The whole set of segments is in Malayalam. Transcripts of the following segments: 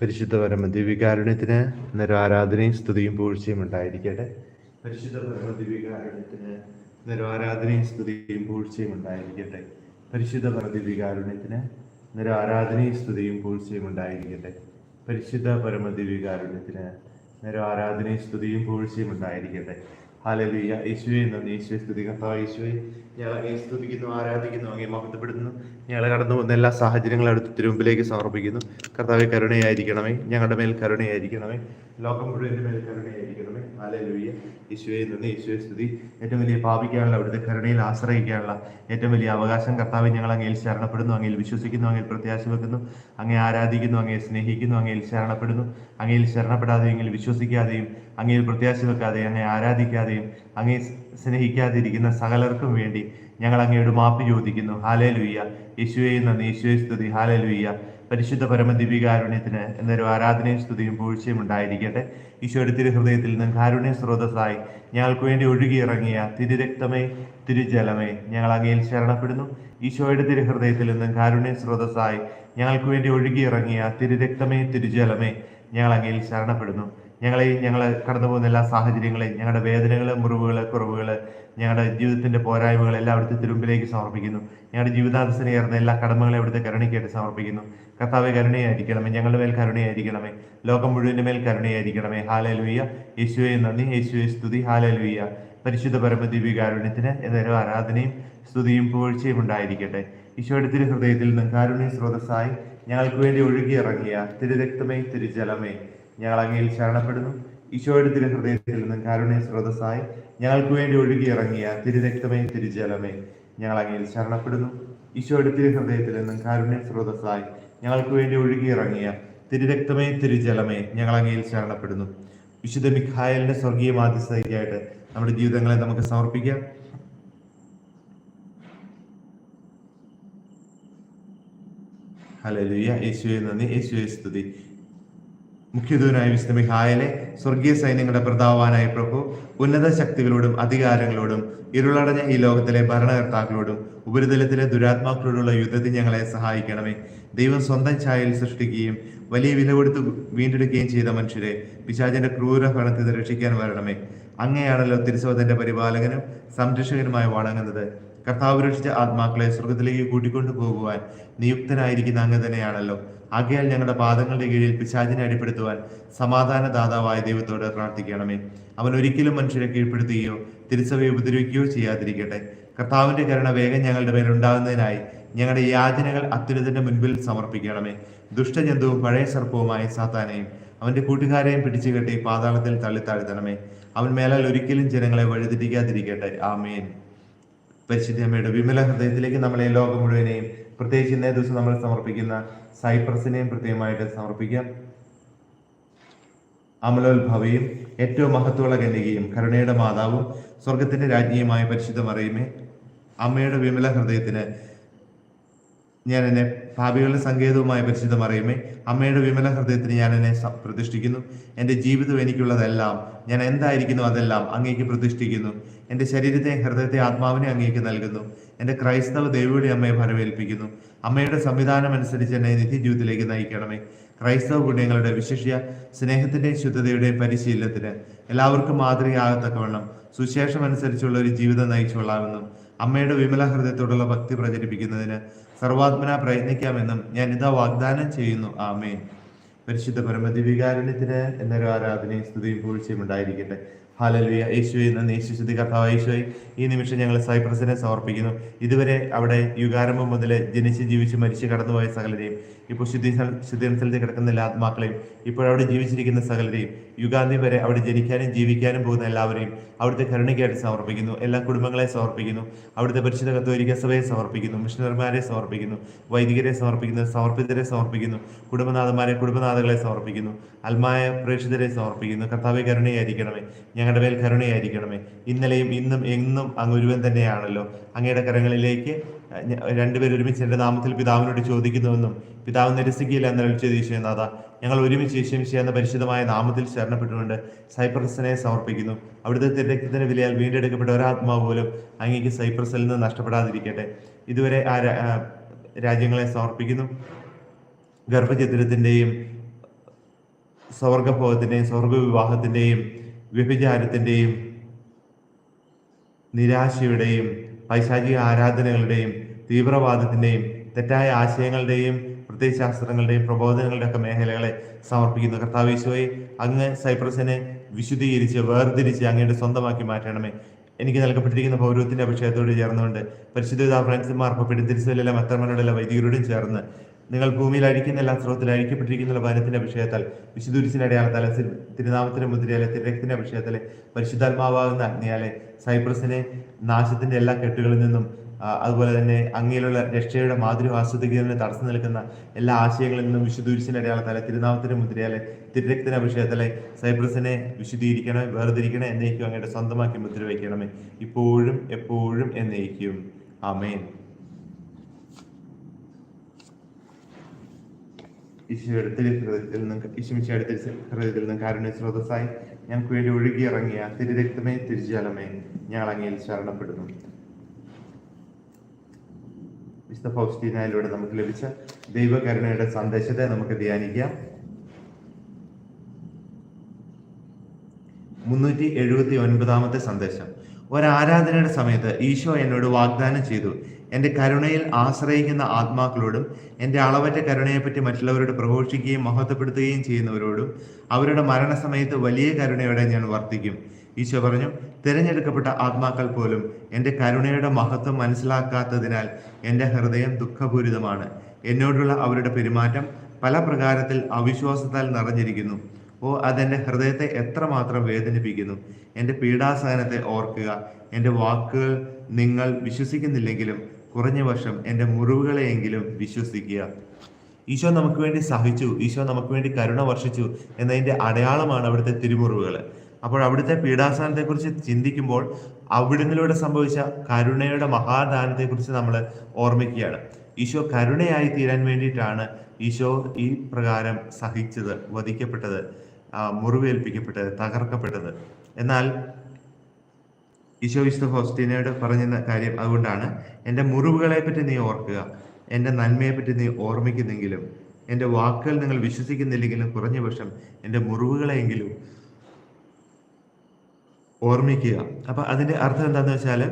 പരിശുദ്ധ പരമ ദിവ്യകാരുണ്യത്തിന് ഇന്നൊരു ആരാധനയും സ്തുതിയും പൂഴ്ചയും ഉണ്ടായിരിക്കട്ടെ. പരിശുദ്ധ പരമ ദിവ്യകാരുണ്യത്തിന് ഇന്നൊരു ആരാധനയും സ്തുതിയും പൂഴ്ചയും ഉണ്ടായിരിക്കട്ടെ. പരിശുദ്ധ പരമ ദിവ്യകാരുണ്യത്തിന് ഇന്നൊരു ആരാധനയും സ്തുതിയും പൂഴ്ചയും ഉണ്ടായിരിക്കട്ടെ. പരിശുദ്ധ പരമ ദിവ്യകാരുണ്യത്തിന് ഇന്നൊരു ആരാധനയും സ്തുതിയും പൂഴ്ചയും ഉണ്ടായിരിക്കട്ടെ. ഹാലലിയ യേശുവെ നന്ദി. യേശുവെ സ്തുതി. കർത്താവ് യേശുവെ. ഞങ്ങളെ സ്തുതിക്കുന്നു ആരാധിക്കുന്നു അങ്ങേ മഹത്വപ്പെടുന്നു ഞങ്ങൾ കടന്നു പോകുന്ന എല്ലാ സാഹചര്യങ്ങളും അടുത്ത് തിരുമുമ്പിലേക്ക് സമർപ്പിക്കുന്നു. കർത്താവെ കരുണയായിരിക്കണമേ. ഞങ്ങളുടെ മേൽ കരുണയായിരിക്കണമേ. ലോകം മുഴുവന്റെ മേൽ കരുണയായിരിക്കണമേ. ഹാലലുയ്യ യേശുവെ നന്ദി. യേശുവെ സ്തുതി. ഏറ്റവും വലിയ പാപിക്കാനുള്ള അവിടുത്തെ കരുണയിൽ ആശ്രയിക്കാനുള്ള ഏറ്റവും വലിയ അവകാശം കർത്താവ് ഞങ്ങൾ അങ്ങയിൽ ശരണപ്പെടുന്നു. അങ്ങയിൽ വിശ്വസിക്കുന്നു അങ്ങയിൽ പ്രത്യാശ വെക്കുന്നു. അങ്ങേ ആരാധിക്കുന്നു അങ്ങയെ സ്നേഹിക്കുന്നു അങ്ങയിൽ ശരണപ്പെടുന്നു. അങ്ങയിൽ ശരണപ്പെടാതെയും അങ്ങയിൽ വിശ്വസിക്കാതെയും അങ്ങയിൽ പ്രത്യാശ വെക്കാതെയും അങ്ങയെ ആരാധിക്കാതെയും അങ്ങയെ സ്നേഹിക്കാതിരിക്കുന്ന സകലർക്കും വേണ്ടി ഞങ്ങൾ അങ്ങയോട് മാപ്പ് ചോദിക്കുന്നു. ഹാലേ ലുയ്യ യേശുവേ നന്ദി. യേശുവേ സ്തുതി. ഹാലേ ലുയ്യ പരിശുദ്ധ പരമദിവികാരുണ്യത്തിന് എന്നൊരു ആരാധനയും സ്തുതിയും പൂഴ്ചയും ഉണ്ടായിരിക്കട്ടെ. ഈശോയുടെ തിരുഹൃദയത്തിൽ നിന്ന് കാരുണ്യ സ്രോതസ്സായി ഞങ്ങൾക്ക് വേണ്ടി ഒഴുകിയിറങ്ങിയ തിരുരക്തമേ തിരുജലമേ ഞങ്ങൾ അങ്ങയിൽ ശരണപ്പെടുന്നു. ഈശോയുടെ തിരുഹൃദയത്തിൽ നിന്നും കാരുണ്യ സ്രോതസ്സായി ഞങ്ങൾക്ക് വേണ്ടി ഒഴുകിയിറങ്ങിയ തിരുരക്തമേ തിരുജലമേ ഞങ്ങൾ അങ്ങയിൽ ശരണപ്പെടുന്നു. ഞങ്ങളെ ഞങ്ങൾ കടന്നു പോകുന്ന എല്ലാ സാഹചര്യങ്ങളെയും ഞങ്ങളുടെ വേദനകൾ മുറിവുകൾ കുറവുകൾ ഞങ്ങളുടെ ജീവിതത്തിന്റെ പോരായ്മകൾ എല്ലാം അവിടുത്തെ തിരുമ്പിലേക്ക് സമർപ്പിക്കുന്നു. ഞങ്ങളുടെ ജീവിതാന്തസ്സിനെ ഏറുന്ന എല്ലാ കടമകളെ അവിടുത്തെ കരുണയ്ക്കായിട്ട് സമർപ്പിക്കുന്നു. കർത്താവ് കരുണയായിരിക്കണമേ. ഞങ്ങളുടെ മേൽ കരുണയായിരിക്കണമേ. ലോകം മുഴുവന്റെ മേൽ കരുണയായിരിക്കണമേ. ഹാലലുയ്യ യേശുവെ നന്ദി. യേശുവെ സ്തുതി. ഹാലലുയ്യ പരിശുദ്ധ പരമദിവ്യകാരുണ്യത്തിന് എന്നൊരു ആരാധനയും സ്തുതിയും പുകഴ്ചയും ഉണ്ടായിരിക്കട്ടെ. ഈശോയുടെ തിരുഹൃദയത്തിൽ നിന്ന് കാരുണ്യ സ്രോതസ്സായി ഞങ്ങൾക്ക് വേണ്ടി ഒഴുകിയിറങ്ങിയ തിരുരക്തമേ തിരുജലമേ. ഞങ്ങൾ അങ്ങയിൽ ശരണപ്പെടുന്നു. ഈശോയുടെ തിരുഹൃദയത്തിൽ നിന്ന് കാരുണ്യ സ്രോതസ്സായി ഞങ്ങൾക്ക് വേണ്ടി ഒഴുകി ഇറങ്ങിയ തിരുരക്തമേ തിരുജലമേ ഞങ്ങൾ അങ്ങയിൽ ശരണപ്പെടുന്നു. ഈശോയുടെ തിരുഹൃദയത്തിൽ നിന്നും കാരുണ്യ സ്രോതസ്സായി ഞങ്ങൾക്ക് വേണ്ടി ഒഴുകി ഇറങ്ങിയ തിരുരക്തമേ തിരുജലമേ ഞങ്ങൾ അങ്ങയിൽ ശരണപ്പെടുന്നു. വിശുദ്ധ മിഖായലിന്റെ സ്വർഗീയ മാധ്യസ്ഥതയ്ക്കായിട്ട് നമ്മുടെ ജീവിതങ്ങളെ നമുക്ക് സമർപ്പിക്കാം. ഹല്ലേലൂയ. യേശുവെ നന്ദി. യേശുവെ സ്തുതി. മുഖ്യദൂനായ വിശുദ്ധ മിഹായലെ സ്വർഗീയ സൈന്യങ്ങളുടെ പ്രതാവാനായ പ്രഭു ഉന്നത ശക്തികളോടും അധികാരങ്ങളോടും ഇരുളടഞ്ഞ ഈ ലോകത്തിലെ ഭരണകർത്താക്കളോടും ഉപരിതലത്തിലെ ദുരാത്മാക്കളോടുള്ള യുദ്ധത്തിൽ ഞങ്ങളെ സഹായിക്കണമേ. ദൈവം സ്വന്തം ഛായയിൽ സൃഷ്ടിക്കുകയും വലിയ വില കൊടുത്ത് വീണ്ടെടുക്കുകയും ചെയ്ത മനുഷ്യരെ പിശാചിന്റെ ക്രൂര ഭരണത്തിൽ രക്ഷിക്കാൻ വരണമേ. അങ്ങയാണല്ലോ തിരുസോധന്റെ പരിപാലകനും സംരക്ഷകനുമായി വണങ്ങുന്നത്. കർത്താവ് രക്ഷിച്ച ആത്മാക്കളെ സ്വർഗത്തിലേക്ക് കൂട്ടിക്കൊണ്ടു പോകുവാൻ നിയുക്തനായിരിക്കുന്ന അങ്ങ് തന്നെയാണല്ലോ. ആകയാൽ ഞങ്ങളുടെ പാദങ്ങളുടെ കീഴിൽ പിശാചിനെ അടിപ്പെടുത്തുവാൻ സമാധാന ദാതാവായ ദൈവത്തോട് പ്രാർത്ഥിക്കണമേ. അവൻ ഒരിക്കലും മനുഷ്യരെ കീഴ്പ്പെടുത്തുകയോ തിരുസഭയെ ഉപദ്രവിക്കുകയോ ചെയ്യാതിരിക്കട്ടെ. കർത്താവിന്റെ കരുണ വേഗം ഞങ്ങളുടെ പേരുണ്ടാകുന്നതിനായി ഞങ്ങളുടെ യാചനകൾ അത്യുന്നതിന്റെ മുൻപിൽ സമർപ്പിക്കണമേ. ദുഷ്ടജന്തുവും പഴയ സർപ്പവുമായ സാത്താനെയും അവന്റെ കൂട്ടുകാരെയും പിടിച്ചു കെട്ടി പാതാളത്തിൽ തള്ളിത്താഴ്ത്തണമേ അവൻ മേലാൽ ഒരിക്കലും ജനങ്ങളെ വഴിതിരിക്കാതിരിക്കട്ടെ ആമേൻ. പരിശുദ്ധ അമ്മയുടെ വിമല ഹൃദയത്തിലേക്ക് നമ്മളെ ലോകം മുഴുവനെയും പ്രത്യേകിച്ച് ഇന്നേ ദിവസം നമ്മൾ സമർപ്പിക്കുന്ന സൈപ്രസിനെയും പ്രത്യേകമായിട്ട് സമർപ്പിക്കാം. അമലോത്ഭവയും ഏറ്റവും മഹത്വമുള്ള കന്യകയും കരുണയുടെ മാതാവും സ്വർഗത്തിന്റെ രാജ്ഞിയുമായ പരിശുദ്ധ മറിയുമേ അമ്മയുടെ വിമല ഹൃദയത്തിന് ഞാൻ എന്നെ ഭാവികളുടെ സങ്കേതവുമായ പരിശുദ്ധ മറിയുമേ അമ്മയുടെ വിമല ഹൃദയത്തിന് ഞാൻ എന്നെ പ്രതിഷ്ഠിക്കുന്നു. എന്റെ ജീവിതം എനിക്കുള്ളതെല്ലാം ഞാൻ എന്തായിരിക്കുന്നു അതെല്ലാം അങ്ങേക്ക് പ്രതിഷ്ഠിക്കുന്നു. എന്റെ ശരീരത്തെ ഹൃദയത്തെ ആത്മാവിനെ അങ്ങേക്ക് നൽകുന്നു. എന്റെ ക്രൈസ്തവ ദേവിയുടെ അമ്മയെ ഫലമേൽപ്പിക്കുന്നു. അമ്മയുടെ സംവിധാനം അനുസരിച്ച് എന്നെ നിത്യജീവിതത്തിലേക്ക് നയിക്കണമേ. ക്രൈസ്തവ പുണ്യങ്ങളുടെ വിശിഷ്യ സ്നേഹത്തിന്റെയും ശുദ്ധതയുടെയും പരിശീലനത്തിന് എല്ലാവർക്കും മാതൃകയാകത്തക്കവണ്ണം സുശേഷം അനുസരിച്ചുള്ള ഒരു ജീവിതം നയിച്ചുകൊള്ളാമെന്നും അമ്മയുടെ വിമല ഹൃദയത്തോടുള്ള ഭക്തി പ്രചരിപ്പിക്കുന്നതിന് സർവാത്മന പ്രയത്നിക്കാമെന്നും ഞാൻ ഇതാ വാഗ്ദാനം ചെയ്യുന്നു. ആമേൻ. പരിശുദ്ധ പരമതി വികാരണത്തിന് എന്നൊരു ആരാധനയും സ്തുതിയും പൂഴ്ചയും ഉണ്ടായിരിക്കട്ടെ. ഹാലലുയ. യേശുവെ നന്ദി യേശു സ്തുതി കർത്താവ് യേശുവെ ഈ നിമിഷം ഞങ്ങൾ സൈപ്രസിനെ സമർപ്പിക്കുന്നു. ഇതുവരെ അവിടെ യുഗാരംഭം മുതൽ ജനിച്ച് ജീവിച്ച് മരിച്ച് കടന്നുപോയ സകലരെയും ഇപ്പോൾ ശുദ്ധി ശുദ്ധിസ്ഥലത്തിൽ കിടക്കുന്ന എല്ലാ ആത്മാക്കളെയും ഇപ്പോഴവിടെ ജീവിച്ചിരിക്കുന്ന സകലരെയും യുഗാന്തി വരെ അവിടെ ജനിക്കാനും ജീവിക്കാനും പോകുന്ന എല്ലാവരെയും അവിടുത്തെ കരുണയ്ക്കായിട്ട് സമർപ്പിക്കുന്നു. എല്ലാ കുടുംബങ്ങളെ സമർപ്പിക്കുന്നു. അവിടുത്തെ പരിശുദ്ധ കത്തോലിക്ക സഭയെ സമർപ്പിക്കുന്നു. മിഷണർമാരെ സമർപ്പിക്കുന്നു. വൈദികരെ സമർപ്പിക്കുന്നു. സമർപ്പിതരെ സമർപ്പിക്കുന്നു. കുടുംബനാഥന്മാരെ കുടുംബനാഥകളെ സമർപ്പിക്കുന്നു. അൽമായ പ്രേക്ഷിതരെ സമർപ്പിക്കുന്നു. കർത്താവെ കരുണയായിരിക്കണമേ. ഞങ്ങളുടെ മേൽ കരുണയായിരിക്കണമേ. ഇന്നലെയും ഇന്നും എന്നും അങ്ങ് ഒരുവൻ തന്നെയാണല്ലോ. അങ്ങയുടെ കരങ്ങളിലേക്ക് രണ്ടുപേർ ഒരുമിച്ച് എന്റെ നാമത്തിൽ പിതാവിനോട് ചോദിക്കുന്നുവെന്നും പിതാവ് നിരസിക്കുകയില്ല എന്ന് ഈശോനാഥ ഞങ്ങൾ ഒരുമിച്ച് യേശുമിശ എന്ന പരിശുദ്ധമായ നാമത്തിൽ ശരണപ്പെട്ടുകൊണ്ട് സൈപ്രസിനെ സമർപ്പിക്കുന്നു. അവിടുത്തെ തിരക്കത്തിന് വിലയാൽ വീണ്ടെടുക്കപ്പെട്ട ഒരാത്മാവ് പോലും അങ്ങേക്ക് സൈപ്രസിൽ നിന്ന് നഷ്ടപ്പെടാതിരിക്കട്ടെ. ഇതുവരെ ആ രാജ്യങ്ങളെ സമർപ്പിക്കുന്നു. ഗർഭചിത്രത്തിന്റെയും സ്വർഗഭോഗത്തിന്റെയും സ്വർഗവിവാഹത്തിന്റെയും വ്യഭിചാരത്തിന്റെയും നിരാശയുടെയും പൈശാചിക ആരാധനകളുടെയും തീവ്രവാദത്തിന്റെയും തെറ്റായ ആശയങ്ങളുടെയും പ്രത്യയശാസ്ത്രങ്ങളുടെയും പ്രബോധനങ്ങളുടെ ഒക്കെ മേഖലകളെ സമർപ്പിക്കുന്നു. കർത്താവേശോയെ അങ്ങ് സൈപ്രസിനെ വിശുദ്ധീകരിച്ച് വേർതിരിച്ച് അങ്ങയുടെ സ്വന്തമാക്കി മാറ്റണമേ. എനിക്ക് നൽകപ്പെട്ടിരിക്കുന്ന പൗരത്വത്തിന്റെ അഭിഷേകത്തോട് ചേർന്നുകൊണ്ട് പരിശുദ്ധ ഫ്രാൻസിമാർക്ക് പെടുത്തിരിസലിലെ മത്തമ്മനോടുള്ള വൈദികരോടും ചേർന്ന് നിങ്ങൾ ഭൂമിയിൽ അഴിക്കുന്ന എല്ലാ സ്രോതത്തിൽ അഴിക്കപ്പെട്ടിരിക്കുന്ന വനത്തിന്റെ അഭിഷേകത്താൽ വിശുദ്ധുരിസിന്റെ അടയാളത്താലെ തിരുനാമത്തിന്റെ മുദ്രയാലെ തിരക്കത്തിന്റെ അഭിഷേകത്തിലെ പരിശുദ്ധാത്മാവാകുന്ന അഗ്നിയാലെ സൈപ്രസിനെ നാശത്തിന്റെ എല്ലാ കെട്ടുകളിൽ നിന്നും അതുപോലെ തന്നെ അങ്ങയിലുള്ള രക്ഷയുടെ മാധുര്യം ആസ്വദിക്കുന്നതിന് തടസ്സം നിൽക്കുന്ന എല്ലാ ആശയങ്ങളിൽ നിന്നും വിശുദ്ധുരിസിന്റെ അടയാളത്താലെ തിരുനാമത്തിന്റെ മുദ്രയാലെ തിരുരക്തന്റെ അഭിഷേകത്തിലെ സൈപ്രസിനെ വിശുദ്ധീകരിക്കണമേ വേർതിരിക്കണേ എന്നേക്കും അങ്ങയുടെ സ്വന്തമാക്കി മുദ്ര വയ്ക്കണമേ. ഇപ്പോഴും എപ്പോഴും എന്നേക്കും. ആമേൻ. ഈശോയുടെ തിരുഹൃദയത്തിൽ നിന്ന് ഈശോമിശയുടെ തിരു ഹൃദയത്തിൽ നിന്ന് കാരുണ്യ സ്രോതസ്സായി ഞങ്ങൾക്ക് വേണ്ടി ഒഴുകിയിറങ്ങിയ തിരുരക്തമേ തിരുജലമേ ഞങ്ങൾ അങ്ങയിൽ ശരണപ്പെടുന്നു. വിശുദ്ധ ഫൗസ്റ്റീനയിലൂടെ നമുക്ക് ലഭിച്ച ദൈവകരുണയുടെ സന്ദേശത്തെ നമുക്ക് ധ്യാനിക്കാം. മുന്നൂറ്റി എഴുപത്തി ഒൻപതാമത്തെ സന്ദേശം. ഒരാരാധനയുടെ സമയത്ത് ഈശോ എന്നോട് വാഗ്ദാനം ചെയ്തു എന്റെ കരുണയിൽ ആശ്രയിക്കുന്ന ആത്മാക്കളോടും എന്റെ അളവറ്റ കരുണയെപ്പറ്റി മറ്റുള്ളവരോട് പ്രഘോഷിക്കുകയും മഹത്വപ്പെടുത്തുകയും ചെയ്യുന്നവരോടും അവരുടെ മരണസമയത്ത് വലിയ കരുണയോടെ ഞാൻ വർത്തിക്കും. ഈശോ പറഞ്ഞു തിരഞ്ഞെടുക്കപ്പെട്ട ആത്മാക്കൾ പോലും എന്റെ കരുണയുടെ മഹത്വം മനസ്സിലാക്കാത്തതിനാൽ എന്റെ ഹൃദയം ദുഃഖപൂരിതമാണ്. എന്നോടുള്ള അവരുടെ പെരുമാറ്റം പല പ്രകാരത്തിൽ അവിശ്വാസത്താൽ നിറഞ്ഞിരിക്കുന്നു. ഓ അതെന്റെ ഹൃദയത്തെ എത്രമാത്രം വേദനിപ്പിക്കുന്നു. എന്റെ പീഡാസഹനത്തെ ഓർക്കുക. എന്റെ വാക്കുകൾ നിങ്ങൾ വിശ്വസിക്കുന്നില്ലെങ്കിലും കുറഞ്ഞ വർഷം എന്റെ മുറിവുകളെയെങ്കിലും വിശ്വസിക്കുക. ഈശോ നമുക്ക് വേണ്ടി സഹിച്ചു ഈശോ നമുക്ക് വേണ്ടി കരുണ വർഷിച്ചു എന്നതിന്റെ അടയാളമാണ് അവിടുത്തെ തിരുമുറിവുകൾ. അപ്പോൾ അവിടുത്തെ പീഡാസനത്തെക്കുറിച്ച് ചിന്തിക്കുമ്പോൾ അവിടുന്നിലൂടെ സംഭവിച്ച കരുണയുടെ മഹാദാനത്തെക്കുറിച്ച് നമ്മൾ ഓർമ്മിക്കുകയാണ്. ഈശോ കരുണയായി തീരാൻ വേണ്ടിയിട്ടാണ് ഈശോ ഈ പ്രകാരം സഹിച്ചത് വധിക്കപ്പെട്ടത് മുറിവേൽപ്പിക്കപ്പെട്ടത് തകർക്കപ്പെട്ടത്. എന്നാൽ ഈശോ വിശുദ്ധ ഹോസ്റ്റീനയോട് പറഞ്ഞ കാര്യം അതുകൊണ്ടാണ് എന്റെ മുറിവുകളെ പറ്റി നീ ഓർക്കുക എന്റെ നന്മയെ പറ്റി നീ ഓർമ്മിക്കുന്നെങ്കിലും എന്റെ വാക്കുകൾ നിങ്ങൾ വിശ്വസിക്കുന്നില്ലെങ്കിലും കുറഞ്ഞ പക്ഷം എന്റെ മുറിവുകളെങ്കിലും ഓർമ്മിക്കുക. അപ്പൊ അതിന്റെ അർത്ഥം എന്താന്ന് വെച്ചാൽ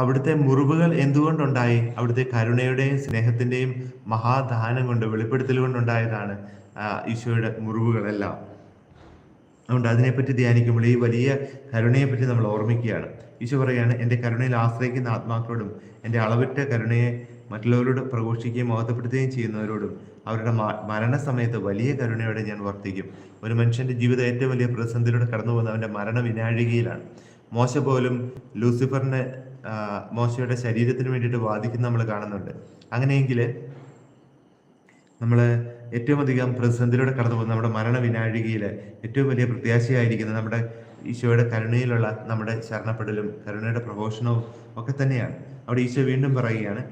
അവിടുത്തെ മുറിവുകൾ എന്തുകൊണ്ടുണ്ടായി? അവിടുത്തെ കരുണയുടെയും സ്നേഹത്തിന്റെയും മഹാദാനം കൊണ്ട് വെളിപ്പെടുത്തൽ കൊണ്ടുണ്ടായതാണ് ഈശോയുടെ മുറിവുകളെല്ലാം. അതുകൊണ്ട് അതിനെപ്പറ്റി ധ്യാനിക്കുമ്പോൾ ഈ വലിയ കരുണയെപ്പറ്റി നമ്മൾ ഓർമ്മിക്കുകയാണ്. ഈശോ പറയുകയാണ് എന്റെ കരുണയിൽ ആശ്രയിക്കുന്ന ആത്മാക്കളോടും എന്റെ അളവിട്ട കരുണയെ മറ്റുള്ളവരോട് പ്രഘോഷിക്കുകയും മഹത്വപ്പെടുത്തുകയും ചെയ്യുന്നവരോടും അവരുടെ മരണസമയത്ത് വലിയ കരുണയോടെ ഞാൻ വർത്തിക്കും. ഒരു മനുഷ്യന്റെ ജീവിതം ഏറ്റവും വലിയ പ്രതിസന്ധിയിലൂടെ കടന്നു പോകുന്ന അവന്റെ മരണ വിനാഴികയിലാണ് മോശ പോലും ലൂസിഫറിനെ മോശയുടെ ശരീരത്തിന് വേണ്ടിയിട്ട് വാദിക്കുന്ന നമ്മൾ കാണുന്നുണ്ട്. അങ്ങനെയെങ്കിൽ നമ്മൾ ഏറ്റവും അധികം പ്രതിസന്ധിയിലൂടെ കടന്നു പോകുന്ന നമ്മുടെ മരണ വിനാഴികയിൽ ഏറ്റവും വലിയ പ്രത്യാശയായിരിക്കുന്നത് നമ്മുടെ ഈശോയുടെ കരുണയിലുള്ള നമ്മുടെ ശരണപ്പെടലും കരുണയുടെ പ്രഘോഷണവും ഒക്കെ തന്നെയാണ്. അവിടെ ഈശോ വീണ്ടും പറയുകയാണ്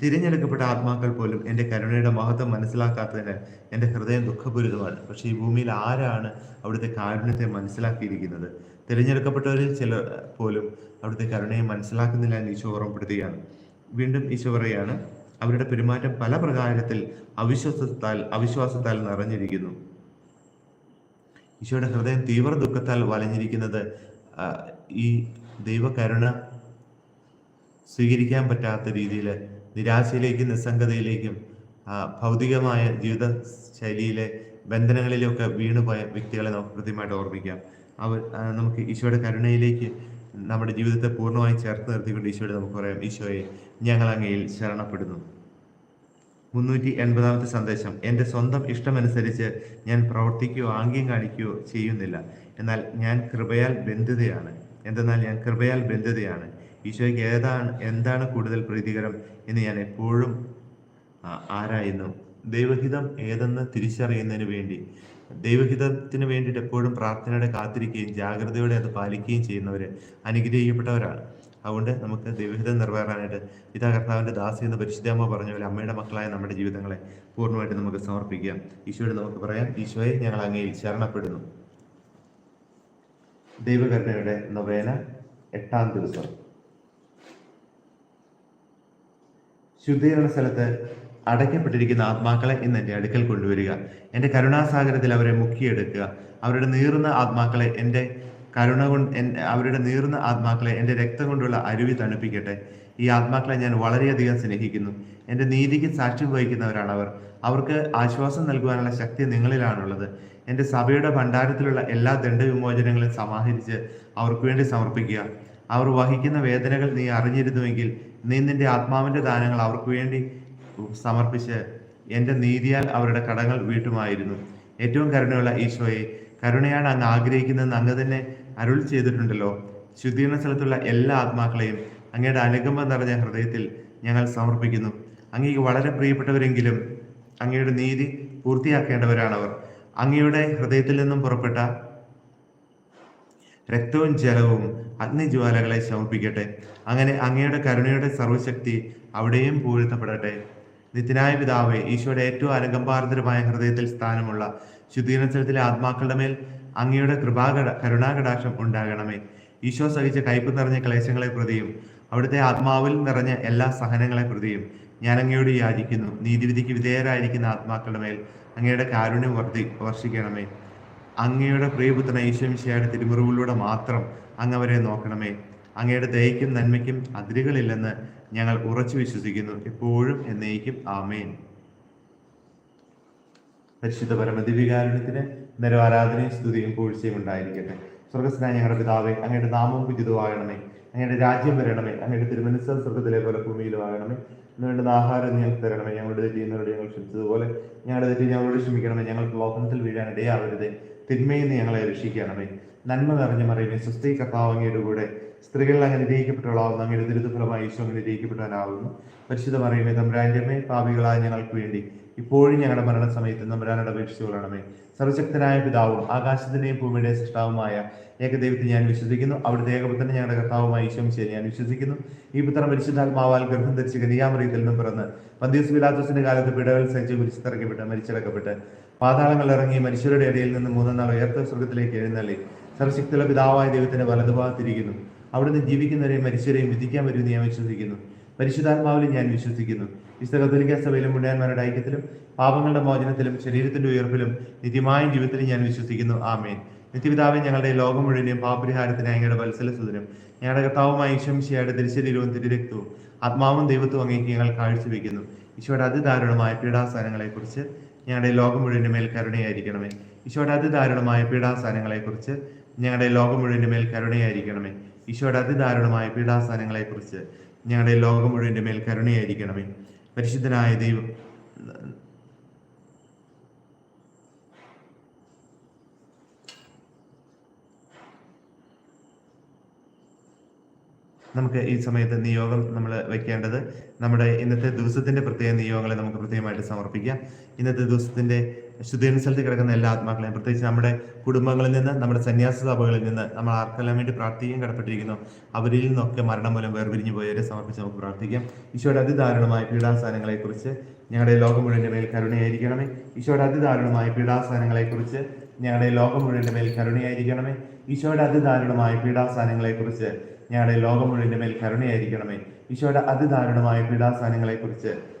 തിരഞ്ഞെടുക്കപ്പെട്ട ആത്മാക്കൾ പോലും എന്റെ കരുണയുടെ മഹത്വം മനസ്സിലാക്കാത്തതിന് എന്റെ ഹൃദയം ദുഃഖപൂരിതമാണ്. പക്ഷേ ഈ ഭൂമിയിൽ ആരാണ് അവിടുത്തെ കാരുണ്യത്തെ മനസ്സിലാക്കിയിരിക്കുന്നത്? തിരഞ്ഞെടുക്കപ്പെട്ടവരിൽ ചിലർ പോലും അവിടുത്തെ കരുണയെ മനസ്സിലാക്കുന്നില്ല എന്ന് ഈശോ ഓർമ്മപ്പെടുത്തുകയാണ്. വീണ്ടും ഈശോ പറയുകയാണ് അവരുടെ പെരുമാറ്റം പല പ്രകാരത്തിൽ അവിശ്വാസത്താൽ അവിശ്വാസത്താൽ നിറഞ്ഞിരിക്കുന്നു. ഈശോയുടെ ഹൃദയം തീവ്ര ദുഃഖത്താൽ വലഞ്ഞിരിക്കുന്നത് ഈ ദൈവകരുണ സ്വീകരിക്കാൻ പറ്റാത്ത രീതിയിൽ നിരാശയിലേക്കും നിസ്സംഗതയിലേക്കും ഭൗതികമായ ജീവിത ശൈലിയിലെ ബന്ധനങ്ങളിലൊക്കെ വീണുപോയ വ്യക്തികളെ നമുക്ക് കൃത്യമായിട്ട് ഓർമ്മിക്കാം. അവർ നമുക്ക് ഈശോയുടെ കരുണയിലേക്ക് നമ്മുടെ ജീവിതത്തെ പൂർണമായി ചേർത്ത് നിർത്തിക്കൊണ്ട് ഈശോയുടെ നമുക്ക് പറയാം ഈശോയെ ഞങ്ങൾ അങ്ങയിൽ ശരണപ്പെടുന്നു. മുന്നൂറ്റി എൺപതാമത്തെ സന്ദേശം എന്റെ സ്വന്തം ഇഷ്ടമനുസരിച്ച് ഞാൻ പ്രവർത്തിക്കുകയോ ആംഗ്യം കാണിക്കുകയോ ചെയ്യുന്നില്ല. എന്നാൽ ഞാൻ കൃപയാൽ ബന്ധിതയാണ്. എന്തെന്നാൽ ഞാൻ കൃപയാൽ ബന്ധിതയാണ്. ഈശോയ്ക്ക് ഏതാണ് എന്താണ് കൂടുതൽ പ്രീതികരം എന്ന് ഞാൻ എപ്പോഴും ആരായുന്നു. ദൈവഹിതം ഏതെന്ന് തിരിച്ചറിയുന്നതിന് വേണ്ടി ദൈവഹിതത്തിന് വേണ്ടിയിട്ട് എപ്പോഴും പ്രാർത്ഥനയോടെ കാത്തിരിക്കുകയും ജാഗ്രതയോടെ അത് പാലിക്കുകയും ചെയ്യുന്നവർ അനുഗ്രഹിക്കപ്പെട്ടവരാണ്. അതുകൊണ്ട് നമുക്ക് ദൈവഹിതം നിറവേറാനായിട്ട് ഇതാ കർത്താവിന്റെ ദാസി എന്ന് പരിശുദ്ധമ്മ പറഞ്ഞ പോലെ അമ്മയുടെ മക്കളായ നമ്മുടെ ജീവിതങ്ങളെ പൂർണമായിട്ട് നമുക്ക് സമർപ്പിക്കാം. ഈശോയോട് നമുക്ക് പറയാം ഈശോയെ ഞങ്ങൾ അങ്ങയിൽ ശരണപ്പെടുന്നു. ദൈവകരുണയുടെ നൊവേന എട്ടാം ദിവസം. ശുദ്ധീകരണ സ്ഥലത്ത് അടയ്ക്കപ്പെട്ടിരിക്കുന്ന ആത്മാക്കളെ ഇന്ന് എന്റെ അടുക്കൽ കൊണ്ടുവരിക. എന്റെ കരുണാസാഗരത്തിൽ അവരെ മുക്കിയെടുക്കുക. അവരുടെ നീറുന്ന ആത്മാക്കളെ എന്റെ കരുണ കൊണ്ട് അവരുടെ നീറുന്ന ആത്മാക്കളെ എന്റെ രക്തം കൊണ്ടുള്ള അരുവി തണുപ്പിക്കട്ടെ. ഈ ആത്മാക്കളെ ഞാൻ വളരെയധികം സ്നേഹിക്കുന്നു. എന്റെ നീതിക്ക് സാക്ഷ്യം വഹിക്കുന്നവരാണ് അവർ അവർക്ക് ആശ്വാസം നൽകുവാനുള്ള ശക്തി നിങ്ങളിലാണുള്ളത്. എന്റെ സഭയുടെ ഭണ്ഡാരത്തിലുള്ള എല്ലാ ദണ്ഡവിമോചനങ്ങളും സമാഹരിച്ച് അവർക്ക് വേണ്ടി സമർപ്പിക്കുക. അവർ വഹിക്കുന്ന വേദനകൾ നീ അറിഞ്ഞിരുന്നുവെങ്കിൽ നീ നിന്റെ ആത്മാവിന്റെ ദാനങ്ങൾ അവർക്ക് വേണ്ടി സമർപ്പിച്ച് എന്റെ നീതിയാൽ അവരുടെ കടങ്ങൾ വീട്ടുമായിരുന്നു. ഏറ്റവും കരുണയുള്ള ഈശോയെ കരുണയാണ് അങ്ങ് ആഗ്രഹിക്കുന്നതെന്ന് അങ്ങ് തന്നെ അരുൾ ചെയ്തിട്ടുണ്ടല്ലോ. ശുദ്ധീകരണ സ്ഥലത്തുള്ള എല്ലാ ആത്മാക്കളെയും അങ്ങയുടെ അനുകമ്പ നിറഞ്ഞ ഹൃദയത്തിൽ ഞങ്ങൾ സമർപ്പിക്കുന്നു. അങ്ങേക്ക് വളരെ പ്രിയപ്പെട്ടവരെങ്കിലും അങ്ങയുടെ നീതി പൂർത്തിയാക്കേണ്ടവരാണവർ. അങ്ങയുടെ ഹൃദയത്തിൽ നിന്നും പുറപ്പെട്ട രക്തവും ജലവും അഗ്നിജ്വാലകളെ ശമിപ്പിക്കട്ടെ. അങ്ങനെ അങ്ങയുടെ കരുണയുടെ സർവശക്തി അവിടെയും പൂഴ്ത്തപ്പെടട്ടെ നിത്യനായ പിതാവെ ഈശോയുടെ ഏറ്റവും അനുകമ്പാർദ്രമായ ഹൃദയത്തിൽ സ്ഥാനമുള്ള ശുദ്ധീകരണത്തിലെ ആത്മാക്കളുടെ മേൽ അങ്ങയുടെ കൃപാകട കരുണാകടാക്ഷം ഉണ്ടാകണമേ. ഈശോ സഹിച്ച കയ്പ് നിറഞ്ഞ ക്ലേശങ്ങളെ പ്രതിയും അവിടുത്തെ ആത്മാവിൽ നിറഞ്ഞ എല്ലാ സഹനങ്ങളെ പ്രതിയും ഞാൻ അങ്ങയോട് യാചിക്കുന്നു. നീതിവിധിക്ക് വിധേയരായിരിക്കുന്ന ആത്മാക്കളുടെ മേൽ അങ്ങയുടെ കാരുണ്യം വർദ്ധി വർഷിക്കണമേ. അങ്ങയുടെ പ്രിയപുത്രൻ ഈശ്വമിശയുടെ തിരുമുറിവിലൂടെ മാത്രം അങ്ങവരെ നോക്കണമേ. അങ്ങയുടെ ദയയ്ക്കും നന്മയ്ക്കും അതിരുകളില്ലെന്ന് ഞങ്ങൾ ഉറച്ചു വിശ്വസിക്കുന്നു. എപ്പോഴും എന്നേക്കും. ആമേൻ. പരിശുദ്ധ പരമദിവികാരുണ്യത്തിന് നേരം ആരാധനയും സ്തുതിയും പൂഴ്ചയും ഉണ്ടായിരിക്കട്ടെ. സ്വർഗസ്നായ ഞങ്ങളുടെ പിതാവേ അങ്ങയുടെ നാമം ഉചിതമാകണമേ അങ്ങയുടെ രാജ്യം വരണമേ. അങ്ങയുടെ തിരുമനസ് സ്വർഗത്തിലെ പോലെ ഭൂമിയിലും ആകണമേ. ആഹാരം ഞങ്ങൾക്ക് തരണമേ. ഞങ്ങളുടെ ചെയ്യുന്നവരോട് ഞങ്ങൾ ക്ഷമിച്ചതുപോലെ ഞങ്ങളുടെ തെറ്റി ഞങ്ങളോട് ക്ഷമിക്കണമേ. ഞങ്ങൾ ലോകത്തിൽ വീഴാൻ ഇടയാവരുതേ. തിന്മയിൽ നിന്ന് ഞങ്ങളെ രക്ഷിക്കണമേ. നന്മ നിറഞ്ഞ മറിയുമേ. സ്വസ്തി കർത്താവങ്ങയുടെ കൂടെ സ്ത്രീകളിൽ അങ്ങനെ നിരയിക്കപ്പെട്ടവളാവുന്നു അങ്ങയുടെ ദുരിതഫലമായി ഈശോ അങ്ങനെ നിരയിക്കപ്പെട്ടവനാവുന്നു പരിശുദ്ധ മറിയമേ തമ്പുരാന്റെ അമ്മേ പാപികളായ ഞങ്ങൾക്ക് വേണ്ടി ഇപ്പോഴും ഞങ്ങളുടെ മരണസമയത്ത് തമ്പുരാനോട് അപേക്ഷിച്ചു കൊള്ളണമേ സർവശക്തനായ പിതാവും ആകാശത്തിന്റെയും ഭൂമിയുടെയും സൃഷ്ടാവുമായ ഏകദൈവത്തെ ഞാൻ വിശ്വസിക്കുന്നു. അവിടുത്തെ ഏകപുത്രനെ ഞങ്ങളുടെ കർത്താവുമായി ഈശോമിശയെ ഞാൻ വിശ്വസിക്കുന്നു. ഈ പുത്രൻ പരിശുദ്ധാത്മാവാൽ ഗർഭം ധരിച്ച് ഗനിയാമറിയത്തിൽ നിന്നും പിറന്ന് പന്തീസ് പിലാത്തോസിന്റെ കാലത്ത് പിടകൾ സഹിച്ച് കുരിശിത്തിറക്കപ്പെട്ട് മരിച്ചിറക്കപ്പെട്ട് പാതാളങ്ങൾ ഇറങ്ങി മനുഷ്യരുടെ ഇടയിൽ നിന്ന് മൂന്നാം നാൾ ഉയർത്ത സ്വർഗത്തിലേക്ക് എഴുന്നള്ളി. സർവശക്തിയുള്ള പിതാവായ ദൈവത്തിന്റെ വലതുഭാഗത്തിരിക്കുന്നു അവിടുന്ന് ജീവിക്കുന്നവരെയും മരിച്ചവരെയും വിധിക്കാൻ വരുമെന്ന് ഞാൻ വിശ്വസിക്കുന്നു. പരിശുദ്ധാത്മാവിലും ഞാൻ വിശ്വസിക്കുന്നു. വിശുദ്ധ കത്തോലിക്ക സഭയിലും മുഴുവന്മാരുടെ ഐക്യത്തിലും പാപങ്ങളുടെ മോചനത്തിലും ശരീരത്തിന്റെ ഉയർപ്പിലും നിത്യമായ ജീവിതത്തിലും ഞാൻ വിശ്വസിക്കുന്നു. ആമേൻ. നിത്യപിതാവെ ഞങ്ങളുടെ ലോകം മുഴുവനും പാപരിഹാരത്തിന് അങ്ങയുടെ വത്സലസുതനും ഞങ്ങളുടെ കർത്താവുമായ ഈശ്വംശിയുടെ തിരിശരീരവും തിരിരക്തവും ആത്മാവും ദൈവത്വവും അങ്ങേക്ക് ഞങ്ങൾ കാഴ്ചവെക്കുന്നു. ഈശോയുടെ അതിദാരുണമായ പീഡാസനങ്ങളെക്കുറിച്ച് ഞങ്ങളുടെ ലോകം മുഴുവന്റെ മേൽ കരുണയായിരിക്കണമേ. ഈശോയുടെ അതിദാരുണമായ പീഡാസനങ്ങളെക്കുറിച്ച് ഞങ്ങളുടെ ലോകം മുഴുവന്റെ മേൽ കരുണയായിരിക്കണമേ. ഈശോയുടെ അതിദാരുണമായ കുറിച്ച് ഞങ്ങളുടെ ലോകം മുഴുവന്റെ മേൽ കരുണയായിരിക്കണമേ. പരിശുദ്ധനായ ദൈവം നമുക്ക് ഈ സമയത്ത് നിയോഗം നമ്മൾ വെക്കേണ്ടത് നമ്മുടെ ഇന്നത്തെ ദിവസത്തിന്റെ പ്രത്യേക നിയോഗങ്ങളെ നമുക്ക് പ്രത്യേകമായിട്ട് സമർപ്പിക്കാം. ഇന്നത്തെ ദിവസത്തിന്റെ ശുദ്ധീകരണ സ്ഥലത്ത് കിടക്കുന്ന എല്ലാ ആത്മാക്കളെയും പ്രത്യേകിച്ച് നമ്മുടെ കുടുംബങ്ങളിൽ നിന്ന് നമ്മുടെ സന്യാസ സഭകളിൽ നിന്ന് നമ്മൾ ആർക്കെല്ലാം വേണ്ടി പ്രാർത്ഥിക്കാൻ കടപ്പെട്ടിരിക്കുന്നു അവരിൽ നിന്നൊക്കെ മരണം മൂലം വേർപിരിഞ്ഞു പോയവരെ സമർപ്പിച്ച് നമുക്ക് പ്രാർത്ഥിക്കാം. ഈശോയുടെ അതിദാരുണമായ പീഡാസ്ഥാനങ്ങളെ കുറിച്ച് ഞങ്ങളുടെ ലോകം മുഴുവന്റെ മേൽ കരുണയായിരിക്കണമേ. ഈശോയുടെ അതിദാരുണമായ പീഡാസ്ഥാനങ്ങളെ കുറിച്ച് ഞങ്ങളുടെ ലോകം മുഴുവന്റെ മേൽ കരുണയായിരിക്കണമേ. ഈശോയുടെ അതിദാരുണമായ പീഡാസ്ഥാനങ്ങളെ കുറിച്ച് ഞങ്ങളുടെ ലോകം മുഴുവന്റെ മേൽ കരുണയായിരിക്കണമേ. ഈശോയുടെ അതിദാരുണമായ പീഡാസ്ഥാനങ്ങളെ കുറിച്ച്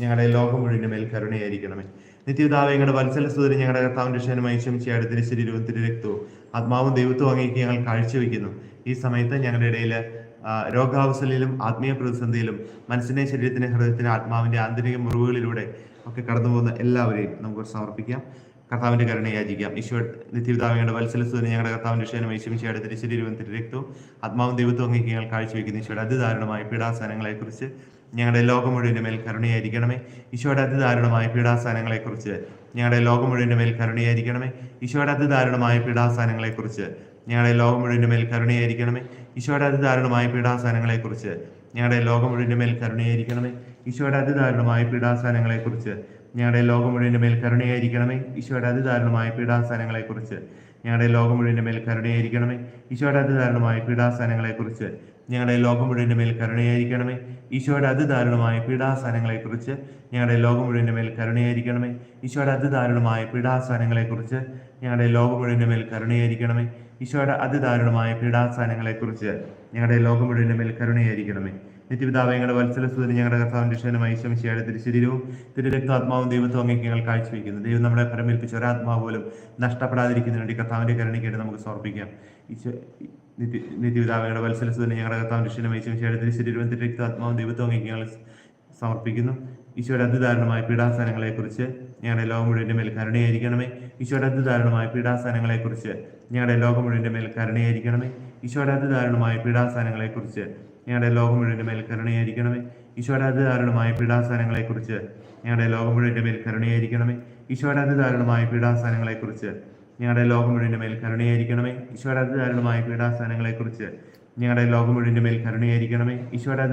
ഞങ്ങളുടെ ലോകം മുഴുവന്റെ മേൽ കരുണയായിരിക്കണമേ. നിത്യപിതാവ് ഞങ്ങളുടെ വത്സല സുതരി ഞങ്ങളുടെ കർത്താവിന്റെ ചെയ്യാതെ ശംശിയുടെ തിരുശരീരവും തിരുരക്തവും ആത്മാവും ദൈവത്വവും അങ്ങേക്ക് ഞങ്ങൾ കാഴ്ചവെക്കുന്നു. ഈ സമയത്ത് ഞങ്ങളുടെ ഇടയിൽ രോഗാവസ്ഥയിലും ആത്മീയ പ്രതിസന്ധിയിലും മനസ്സിനെ ശരീരത്തിന്റെ ഹൃദയത്തിന്റെ ആത്മാവിന്റെ ആന്തരിക മുറിവുകളിലൂടെ ഒക്കെ കടന്നു പോകുന്ന എല്ലാവരെയും നമുക്ക് സമർപ്പിക്കാം. കർത്താവിന്റെ കരുണ യാചിക്കാം. ഈശോ നിത്യപിതാവിയുടെ സുതരി ഞങ്ങളുടെ കർത്താവിന്റെ ക്ഷേമം ഈശ്വമിശയുടെ തിരുശരീരവും തിരുരക്തവും ആത്മാവും ദൈവത്വം അങ്ങേക്ക് ഞങ്ങൾ കാഴ്ചവെക്കുന്നു. ഈശോയുടെ അതിദാരുണമായ പീഡാസനങ്ങളെ കുറിച്ച് ഞങ്ങളുടെ ലോകം മുഴുവന്റെ മേൽ കരുണയായിരിക്കണമേ. ഈശോയുടെ അതിദാരുണമായ ദാരുണമായ പീഡാസ്ഥാനങ്ങളെക്കുറിച്ച് ഞങ്ങളുടെ ലോകം മുഴുവന്റെ മേൽ കരുണയായിരിക്കണമേ. ഈശോയുടെ അതിദാരുണമായ ദാരുണമായ പീഡാസ്ഥാനങ്ങളെക്കുറിച്ച് ഞങ്ങളുടെ ലോകം മുഴുവന്റെ മേൽ കരുണയായിരിക്കണമേ. ഈശോയുടെ അതിദാരുണമായ ദാരുണമായ പീഡാസ്ഥാനങ്ങളെക്കുറിച്ച് ഞങ്ങളുടെ ലോകം മുഴുവന്റെ മേൽ കരുണയായിരിക്കണമേ. ഈശോയുടെ അതിദാരുണമായ പീഡാസ്ഥാനങ്ങളെക്കുറിച്ച് ഞങ്ങളുടെ ലോകം മുഴുവന്റെ മേൽ കരുണയായിരിക്കണമേ. ഈശോയുടെ അതിദാരുണമായ പീഡാസ്ഥാനങ്ങളെക്കുറിച്ച് ഞങ്ങളുടെ ലോകം മുഴുവന്റെ മേൽ കരുണയായിരിക്കണമേ. ഈശോയുടെ അതിദാരുണമായ പീഡാസ്ഥാനങ്ങളെക്കുറിച്ച് ഞങ്ങളുടെ ലോകം മുഴുവന്റെ മേൽ കരുണയായിരിക്കണമേ. ഈശോയുടെ അതിദാരുണമായ പീഡാസനങ്ങളെക്കുറിച്ച് ഞങ്ങളുടെ ലോകം മുഴുവന്റെ മേൽ കരുണയായിരിക്കണമേ. ഈശോയുടെ അതിദാരുണമായ പീഡാസനങ്ങളെക്കുറിച്ച് ഞങ്ങളുടെ ലോകം മുഴുവന്റെ മേൽ കരുണയായിരിക്കണമേ. ഈശോയുടെ അതിദാരുണമായ പീഡാസനങ്ങളെക്കുറിച്ച് ഞങ്ങളുടെ ലോകം മുഴുവന്റെ മേൽ കരുണയായിരിക്കണമേ. നിത്യപിതാവ് ഞങ്ങളുടെ വത്സലസുതന് ഞങ്ങളുടെ കർത്താവിന്റെ ക്ഷണമായി ശമിശയുടെ തിരുശരീരവും തിരുരക്താത്മാവും ദൈവത്വം അങ്ങേക്ക് ഞങ്ങൾ കാഴ്ചവെക്കുന്നു ദൈവം നമ്മളെ പരമേൽപ്പിച്ച ഒരാത്മാവ് പോലും നഷ്ടപ്പെടാതിരിക്കുന്നതിന് വേണ്ടി കർത്താവിന്റെ കരുണയ്ക്കായിട്ട് നമുക്ക് സമർപ്പിക്കാം. ഈശോ നിത്യ നിത്യപിതാവ് ഞങ്ങളുടെ കർത്താവ് ഞങ്ങളുടെ കർത്താവിന്റെ ക്ഷണമായി ശമിശയുടെ തിരുശരീരവും തിരുരക്താത്മാവും ദൈവത്വം ഞങ്ങൾ സമർപ്പിക്കുന്നു. ഈശോയുടെ അതിദാരുണമായ പീഡാസനങ്ങളെക്കുറിച്ച് ഞങ്ങളുടെ ലോകം മുഴുവന്റെ മേൽ കരുണയായിരിക്കണമേ. ഈശോയുടെ അതിദാരുണമായ പീഡാസനങ്ങളെക്കുറിച്ച് ഞങ്ങളുടെ ലോകം മുഴുവന്റെ മേൽ കരുണയായിരിക്കണമേ. ഈശോയുടെ അതിദാരുണമായ പീഡാസനങ്ങളെക്കുറിച്ച് ഞങ്ങളുടെ ലോകം മുഴുവന്റെ മേൽ കരുണയായിരിക്കണമേ. ഈശോയുടെ അതിദാരുണമായ പീഡാസനങ്ങളെക്കുറിച്ച് ഞങ്ങളുടെ ലോകം മുഴുവന്റെ മേൽ കരുണയായിരിക്കണമേ. ഈശോയുടെ അതിദാരുണമായ പീഡാസനങ്ങളെക്കുറിച്ച് ഞങ്ങളുടെ ലോകം മുഴുവന്റെ മേൽ കരുണയായിരിക്കണമേ. ഈശോയുടെ പീഡാസ്ഥാനങ്ങളെക്കുറിച്ച് ഞങ്ങളുടെ ലോകം മുഴുവന്റെ മേൽ കരുണയായിരിക്കണമേ. ഈശോയുടെ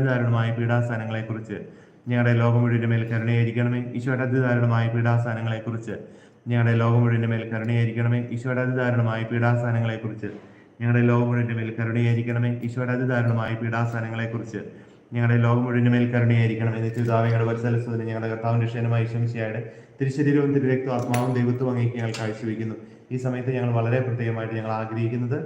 പീഡാസ്ഥാനങ്ങളെക്കുറിച്ച് ഞങ്ങളുടെ ലോകം മുഴുവന്റെ മേൽ കരുണയായിരിക്കണമേ. ഈശോയുടെ പീഡാസ്ഥാനങ്ങളെക്കുറിച്ച് ഞങ്ങളുടെ ലോകം മുഴുവന്റെ മേൽ കരുണയായിരിക്കണമേ. ഈശോയുടെ പീഡാസ്ഥാനങ്ങളെക്കുറിച്ച് ഞങ്ങളുടെ ലോകം മുഴുവന്റെ മേൽ കരുണയായിരിക്കണമേ. ഈശോയുടെ പീഡാസ്ഥാനങ്ങളെക്കുറിച്ച് ഞങ്ങളുടെ ലോകം മുഴുവന്റെ മേൽ കരുണയായിരിക്കണം എന്ന് ചിതാവ് ഞങ്ങളുടെ വത്സലസ്വതിന് ഞങ്ങളുടെ കർത്താവിന്റെ ക്ഷേമമായി ശമിശയുടെ തിരുശരീരവും തിരുരക്തവും ആത്മാവും ദൈവത്വം അങ്ങേക്ക് ഞങ്ങൾ കാഴ്ചവെക്കുന്നു. ഈ സമയത്ത് ഞങ്ങൾ വളരെ പ്രത്യേകമായിട്ട് ഞങ്ങൾ ആഗ്രഹിക്കുന്നത്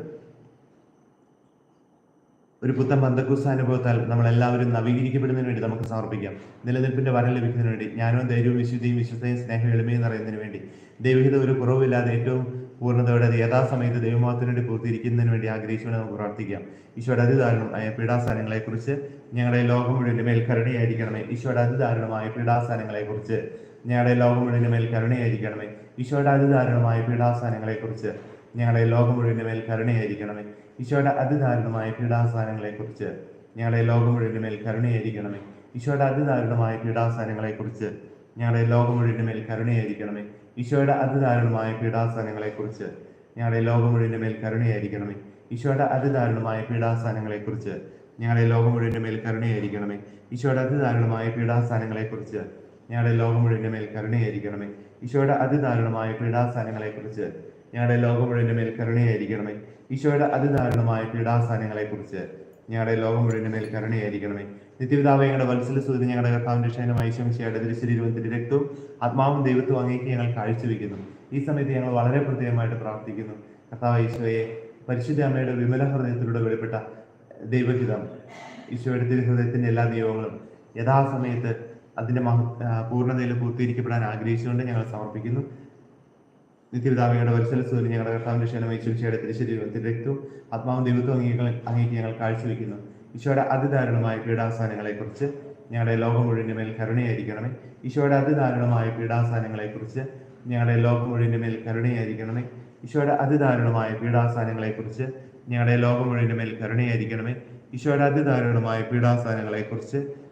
ഒരു പുത്തൻ ബന്ധക്കുസ അനുഭവത്താൽ നമ്മൾ എല്ലാവരും നവീകരിക്കപ്പെടുന്നതിന് വേണ്ടി നമുക്ക് സമർപ്പിക്കാം. നിലനിൽപ്പിന്റെ വരം ലഭിക്കുന്നതിന് വേണ്ടി ജ്ഞാനവും ധൈര്യവും വിശുദ്ധിയും വിശ്വസ്തയും സ്നേഹം എളിമയും നിറയുന്നതിന് വേണ്ടി ദൈവഹിത ഒരു കുറവില്ലാതെ ഏറ്റവും പൂർണതയോടെ യഥാസമയത്ത് ദൈവമാത്തിന് വേണ്ടി പൂർത്തിയിരിക്കുന്നതിന് വേണ്ടി ആഗ്രഹിച്ചുകൊണ്ട് നമുക്ക് പ്രാർത്ഥിക്കാം. ഈശോയുടെ അതിദാരുണമായ പീഡാസ്ഥാനങ്ങളെക്കുറിച്ച് ഞങ്ങളുടെ ലോകം മുഴുവൻ മേൽ ഈശോയുടെ അതിദാരുണമായ പീഡാസ്ഥാനങ്ങളെക്കുറിച്ച് ഞങ്ങളുടെ ലോകം മുഴുവന്റെ മേൽ കരുണയായിരിക്കണമേ. ഈശോയുടെ അതിദാരുണമായ പീഡാസ്ഥാനങ്ങളെക്കുറിച്ച് ഞങ്ങളുടെ ലോകം മുഴുവന്റെ മേൽ കരുണയായിരിക്കണമേ. ഈശോയുടെ അതിദാരുണമായ പീഡാസ്ഥാനങ്ങളെക്കുറിച്ച് ഞങ്ങളുടെ ലോകം മുഴുവന്റെ മേൽ കരുണയായിരിക്കണമേ. ഈശോയുടെ അതിദാരുണമായ പീഡാസ്ഥാനങ്ങളെക്കുറിച്ച് ഞങ്ങളുടെ ലോകം മുഴുവന്റെ മേൽ കരുണയായിരിക്കണമേ. ഈശോയുടെ അതിദാരുണമായ പീഡാസ്ഥാനങ്ങളെക്കുറിച്ച് ഞങ്ങളുടെ ലോകം മുഴുവന്റെ മേൽ കരുണയായിരിക്കണമേ. ഈശോയുടെ അതിദാരുണമായ പീഡാസ്ഥാനങ്ങളെക്കുറിച്ച് ഞങ്ങളുടെ ലോകം മുഴുവന്റെ മേൽ കരുണയായിരിക്കണമേ. ഈശോയുടെ അതിദാരുണമായ പീഡാസ്ഥാനങ്ങളെക്കുറിച്ച് ഞങ്ങളുടെ ലോകം മുഴുവന്റെ മേൽ കരുണയായിരിക്കണമേ. ഈശോയുടെ അതിദാരുണമായ പീഡാസ്ഥാനങ്ങളെക്കുറിച്ച് ഞങ്ങളുടെ ലോകം മുഴുവന്റെ മേൽ കരുണയായിരിക്കണമേ. ഈശോയുടെ അതിദാരുണമായ പീഡാസ്ഥാനങ്ങളെക്കുറിച്ച് ഞങ്ങളുടെ ലോകം മുഴുവന്റെ മേൽ കരുണയായിരിക്കണമേ. നിത്യപിതാവ് ഞങ്ങളുടെ വത്സല സുഹൃത്ത് ഞങ്ങളുടെ കർത്താവിന്റെ ക്ഷേമമായി ശമിശയുടെ തിരുശരീരവും തിരുരക്തവും ആത്മാവും ദൈവത്വം അങ്ങേക്ക് ഞങ്ങൾ കാഴ്ചവെക്കുന്നു. ഈ സമയത്ത് ഞങ്ങൾ വളരെ പ്രത്യേകമായിട്ട് പ്രാർത്ഥിക്കുന്നു. കർത്താവ് ഈശോയെ പരിശുദ്ധ അമ്മയുടെ വിമല ഹൃദയത്തിലൂടെ വെളിപ്പെട്ട ദൈവഹിതം ഈശോയുടെ തിരുഹൃദയത്തിന്റെ എല്ലാ നിയമങ്ങളും യഥാസമയത്ത് അതിന്റെ പൂർണതയിൽ പൂർത്തീകരിക്കപ്പെടാൻ ആഗ്രഹിച്ചുകൊണ്ട് ഞങ്ങൾ സമർപ്പിക്കുന്നു. നിത്യപിതാവിയുടെ വത്സല സൂര്യൻ ഞങ്ങളുടെ കർത്താവിന്റെ ക്ഷണമായി ശിക്ഷയുടെ തിരുശരീരവും തിരക്തവും ആത്മാവും ദൈവത്വം അംഗീകൾ അംഗീകരിക്കാൻ ഞങ്ങൾ കാഴ്ചവെക്കുന്നു. ഈശോയുടെ അതിദാരുണമായ പീഡാസ്ഥാനങ്ങളെക്കുറിച്ച് ഞങ്ങളുടെ ലോകം മുഴുവന്റെ മേൽ കരുണയായിരിക്കണമേ. ഈശോയുടെ അതിദാരുണമായ പീഡാസ്ഥാനങ്ങളെക്കുറിച്ച് ഞങ്ങളുടെ ലോകം മുഴുവന്റെ മേൽ കരുണയായിരിക്കണമേ. ഈശോയുടെ അതിദാരുണമായ പീഡാസ്ഥാനങ്ങളെക്കുറിച്ച് ഞങ്ങളുടെ ലോകം മുഴുവന്റെ മേൽ കരുണയായിരിക്കണമേ. ഈശോയുടെ അതിദാരുണമായ പീഡാസ്ഥാനങ്ങളെക്കുറിച്ച്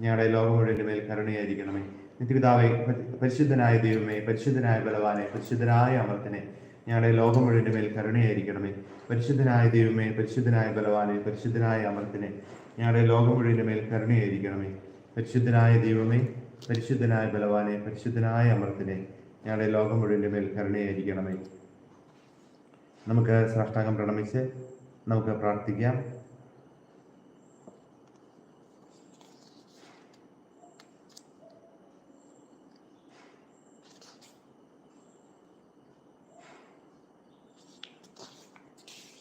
ഞങ്ങളുടെ ലോകം മുഴുവന്റെ മേൽ കരുണയായിരിക്കണമേ. നിത്യപിതാവെ പരിശുദ്ധനായ ദൈവമേ പരിശുദ്ധനായ ബലവാനെ പരിശുദ്ധനായ അമർത്തനെ ഞങ്ങളുടെ ലോകം മുഴുവന്റെ മേൽ കരുണയായിരിക്കണമേ. പരിശുദ്ധനായ ദൈവമേ പരിശുദ്ധനായ ബലവാനെ പരിശുദ്ധനായ അമർത്തനെ ഞങ്ങളുടെ ലോകം മുഴുവന്റെ മേൽ കരുണയായിരിക്കണമേ. പരിശുദ്ധനായ ദൈവമേ പരിശുദ്ധനായ ബലവാനെ പരിശുദ്ധനായ അമർത്തനെ ഞങ്ങളുടെ ലോകം മുഴുവന്റെ മേൽ കരുണയായിരിക്കണമേ. നമുക്ക് സാഷ്ടാംഗം പ്രണമിച്ച് നമുക്ക് പ്രാർത്ഥിക്കാം.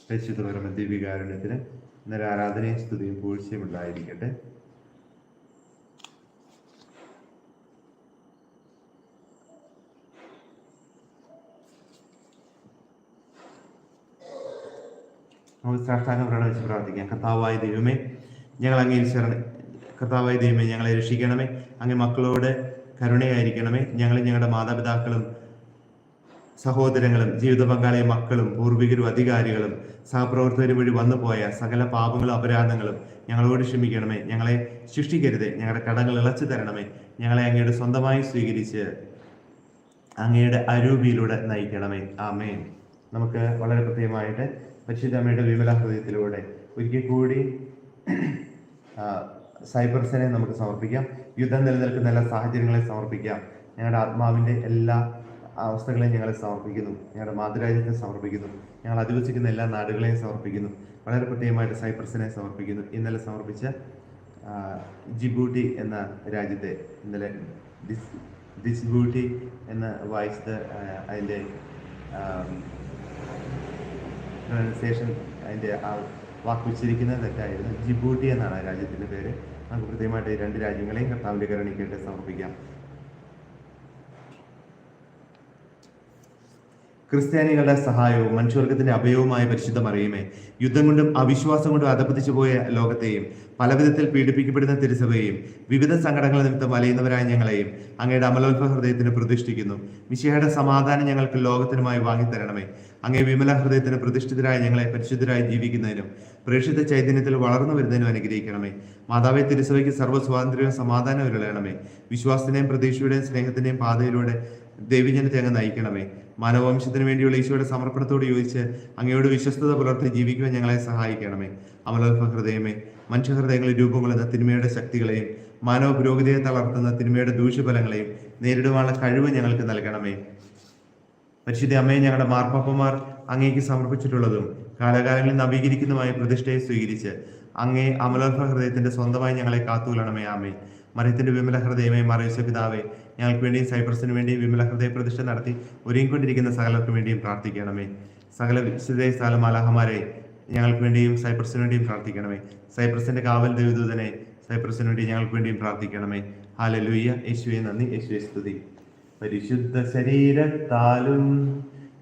പരിശുദ്ധ പരമ ദിവ്യകാരുണ്യത്തിന് ഇന്നലെ ആരാധനയും സ്തുതിയും പൂഴ്ചയും ഉണ്ടായിരിക്കട്ടെ. നമുക്ക് പ്രണമിച്ച് പ്രാർത്ഥിക്കാം. കർത്താവായ ദൈവമേ ഞങ്ങൾ അങ്ങേ ശരണ കർത്താവായ ദൈവമേ ഞങ്ങളെ രക്ഷിക്കണമേ. അങ്ങ് മക്കളോട് കരുണയായിരിക്കണമേ. ഞങ്ങളും ഞങ്ങളുടെ മാതാപിതാക്കളും സഹോദരങ്ങളും ജീവിത പങ്കാളിയ മക്കളും പൂർവികരും അധികാരികളും സഹപ്രവർത്തകരും വഴി വന്നുപോയ സകല പാപങ്ങളും അപരാധങ്ങളും ഞങ്ങളോട് ക്ഷമിക്കണമേ. ഞങ്ങളെ ശിക്ഷിക്കരുതേ. ഞങ്ങളുടെ കടങ്ങൾ ഇളച്ചു തരണമേ. ഞങ്ങളെ അങ്ങയുടെ സ്വന്തമായി സ്വീകരിച്ച് അങ്ങയുടെ അരൂപിയിലൂടെ നയിക്കണമേ. ആമേൻ. നമുക്ക് വളരെ പ്രത്യേകമായിട്ട് പരിശുദ്ധമ്മയുടെ വിമല ഹൃദയത്തിലൂടെ ഒരിക്കൽ കൂടി സൈബർസിനെ നമുക്ക് സമർപ്പിക്കാം. യുദ്ധം നിലനിൽക്കുന്ന എല്ലാ സാഹചര്യങ്ങളെ സമർപ്പിക്കാം. ഞങ്ങളുടെ ആത്മാവിന്റെ എല്ലാ അവസ്ഥകളെയും ഞങ്ങളെ സമർപ്പിക്കുന്നു. ഞങ്ങളുടെ മാതൃരാജ്യത്തെ സമർപ്പിക്കുന്നു. ഞങ്ങൾ അധിവസിക്കുന്ന എല്ലാ നാടുകളെയും സമർപ്പിക്കുന്നു. വളരെ പ്രത്യേകമായിട്ട് സൈപ്രസിനെ സമർപ്പിക്കുന്നു. ഇന്നലെ സമർപ്പിച്ച ജിബൂട്ടി എന്ന രാജ്യത്തെ ഇന്നലെ ഡിസ് ഡിസ്ബൂട്ടി എന്ന് വായിച്ചത് അതിന്റെ പ്രൊനൗൺസിയേഷൻ അതിന്റെ ആ വാക്ക് ഉച്ചരിക്കുന്നത് തെറ്റായിരുന്നു. ജിബൂട്ടി എന്നാണ് ആ രാജ്യത്തിന്റെ പേര്. നമുക്ക് കൃത്യമായിട്ട് രണ്ട് രാജ്യങ്ങളെയും കർത്താവിന്റെ കരുണിക്കായിട്ട് സമർപ്പിക്കാം. ക്രിസ്ത്യാനികളുടെ സഹായവും മനുഷ്യവർഗത്തിന്റെ അഭയവുമായ പരിശുദ്ധം അറിയുമേ യുദ്ധം കൊണ്ടും അവിശ്വാസം കൊണ്ടും അധപ്പതിച്ചു പോയ ലോകത്തെയും പലവിധത്തിൽ പീഡിപ്പിക്കപ്പെടുന്ന തിരുസഭയെയും വിവിധ സങ്കടങ്ങൾ നിമിത്തം വലയുന്നവരായ ഞങ്ങളെയും അങ്ങയുടെ അമലോത്ഭ ഹൃദയത്തിന് പ്രതിഷ്ഠിക്കുന്നു. മിശിഹയുടെ സമാധാനം ഞങ്ങൾക്ക് ലോകത്തിനുമായി വാങ്ങിത്തരണമേ. അങ്ങേ വിമല ഹൃദയത്തിന് പ്രതിഷ്ഠിതരായ ഞങ്ങളെ പരിശുദ്ധരായി ജീവിക്കുന്നതിനും പ്രേക്ഷിത ചൈതന്യത്തിൽ വളർന്നു വരുന്നതിനും അനുഗ്രഹിക്കണമേ. മാതാവെ തിരുസഭയ്ക്ക് സർവ സ്വാതന്ത്ര്യവും സമാധാനവും ഉരുളയണമേ വിശ്വാസത്തിന്റെയും പ്രതീക്ഷയുടെയും സ്നേഹത്തിന്റെയും പാതയിലൂടെ ദേവിജനത്തെ അങ്ങ് നയിക്കണമേ. മാനവവംശത്തിന് വേണ്ടിയുള്ള ഈശോയുടെ സമർപ്പണത്തോട് യോജിച്ച് അങ്ങയോട് വിശ്വസ്തത പുലർത്തി ജീവിക്കുവാൻ ഞങ്ങളെ സഹായിക്കണമേ. അമലോത്ഭ ഹൃദയമേ മനുഷ്യഹൃദയങ്ങളിൽ രൂപം കൊള്ളുന്ന തിന്മയുടെ ശക്തികളെയും മാനവ പുരോഗതിയെ തളർത്തുന്ന തിന്മയുടെ ദൂഷ്യഫലങ്ങളെയും നേരിടുവാനുള്ള കഴിവ് ഞങ്ങൾക്ക് നൽകണമേ. പരിശുദ്ധ അമ്മയെ ഞങ്ങളുടെ മാർപ്പാപ്പമാർ അങ്ങേക്ക് സമർപ്പിച്ചിട്ടുള്ളതും കാലാകാലങ്ങളിൽ നവീകരിക്കുന്നതുമായ പ്രതിഷ്ഠയെ സ്വീകരിച്ച് അങ്ങേ അമലോത്ഭ ഹൃദയത്തിന്റെ സ്വന്തമായി ഞങ്ങളെ കാത്തുകൊള്ളണമേ ആമേ മരത്തിന്റെ വിമല ഹൃദയമേ മറയസ പിതാവേ ഞങ്ങൾക്ക് വേണ്ടിയും സൈപ്രസിന് വേണ്ടിയും വിമല ഹൃദയ പ്രതിഷ്ഠ നടത്തി ഒരുങ്ങിക്കൊണ്ടിരിക്കുന്ന സകലർക്കും വേണ്ടിയും പ്രാർത്ഥിക്കണമേ. സകല വിശുദ്ധ സ്ഥലമാലാഹമാരെ ഞങ്ങൾക്ക് വേണ്ടിയും സൈപ്രസിന് വേണ്ടിയും പ്രാർത്ഥിക്കണമേ. സൈപ്രസിന്റെ കാവൽ ദേവദൂതനെ സൈപ്രസിന് വേണ്ടി ഞങ്ങൾക്ക് വേണ്ടിയും പ്രാർത്ഥിക്കണമേ. ഹാലലൂയ്യ യേശുവെ നന്ദി. യേശുവെ സ്തുതി. പരിശുദ്ധ ശരീരത്താലും